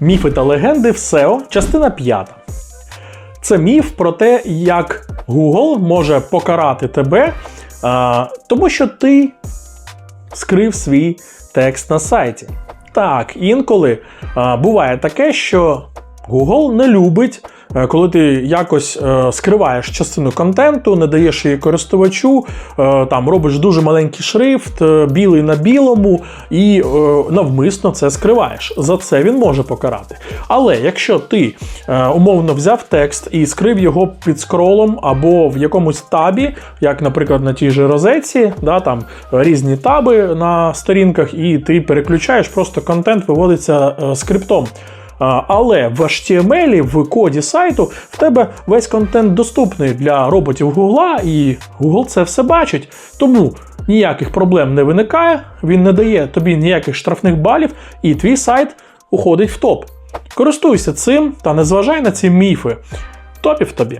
Міфи та легенди в SEO, частина 5. Це міф про те, як Google може покарати тебе, а, тому що ти скрив свій текст на сайті. Так, інколи а, буває таке, що Google не любить, е, коли ти якось е, скриваєш частину контенту, не даєш її користувачу, е, там робиш дуже маленький шрифт, білий на білому, і навмисно це скриваєш. За це він може покарати. Але якщо ти умовно взяв текст і скрив його під скролом або в якомусь табі, як, наприклад, на тій же розетці, да, там різні таби на сторінках, і ти переключаєш, просто контент виводиться скриптом. Але в HTML, в коді сайту, в тебе весь контент доступний для роботів Google, і Google це все бачить. Тому ніяких проблем не виникає, він не дає тобі ніяких штрафних балів, і твій сайт уходить в топ. Користуйся цим та не зважай на ці міфи. Топів тобі.